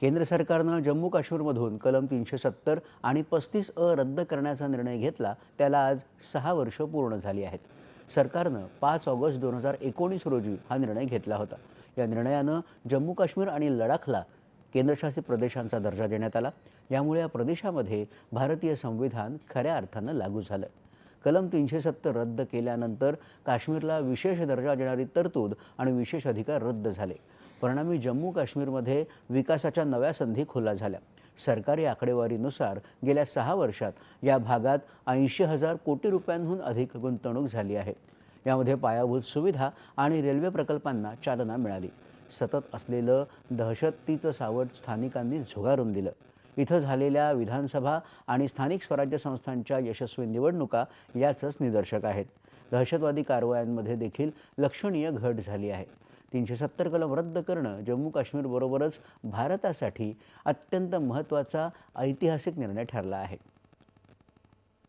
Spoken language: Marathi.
केंद्र सरकारनं जम्मू काश्मीरमधून कलम तीनशे सत्तर आणि पस्तीस अ रद्द करण्याचा निर्णय घेतला त्याला आज सहा वर्ष पूर्ण झाली आहेत. सरकारनं पाच ऑगस्ट दोन हजार एकोणीस रोजी हा निर्णय घेतला होता. या निर्णयानं जम्मू काश्मीर आणि लडाखला केंद्रशासित प्रदेशांचा दर्जा देण्यात आला. यामुळे या प्रदेशामध्ये भारतीय संविधान खऱ्या अर्थानं लागू झालं. कलम तीनशे सत्तर रद्द केल्यानंतर काश्मीरला विशेष दर्जा देणारी तरतूद आणि विशेष अधिकार रद्द झाले. परिणामी जम्मू काश्मीरमध्ये विकासाच्या नव्या संधी खुल्या झाल्या. सरकारी आकडेवारीनुसार गेल्या सहा वर्षात या भागात ऐंशी हजार कोटी रुपयांहून अधिक गुंतवणूक झाली आहे. यामध्ये पायाभूत सुविधा आणि रेल्वे प्रकल्पांना चालना मिळाली. सतत असलेलं दहशतीचं सावट स्थानिकांनी झुगारून दिलं. इथं झालेल्या विधानसभा आणि स्थानिक स्वराज्य संस्थांच्या यशस्वी निवडणुका याचंच निदर्शक आहेत. दहशतवादी कारवायांमध्ये देखील लक्षणीय घट झाली आहे. तीनशे सत्तर कलम रद्द करणं जम्मू काश्मीरबरोबरच भारतासाठी अत्यंत महत्त्वाचा ऐतिहासिक निर्णय ठरला आहे.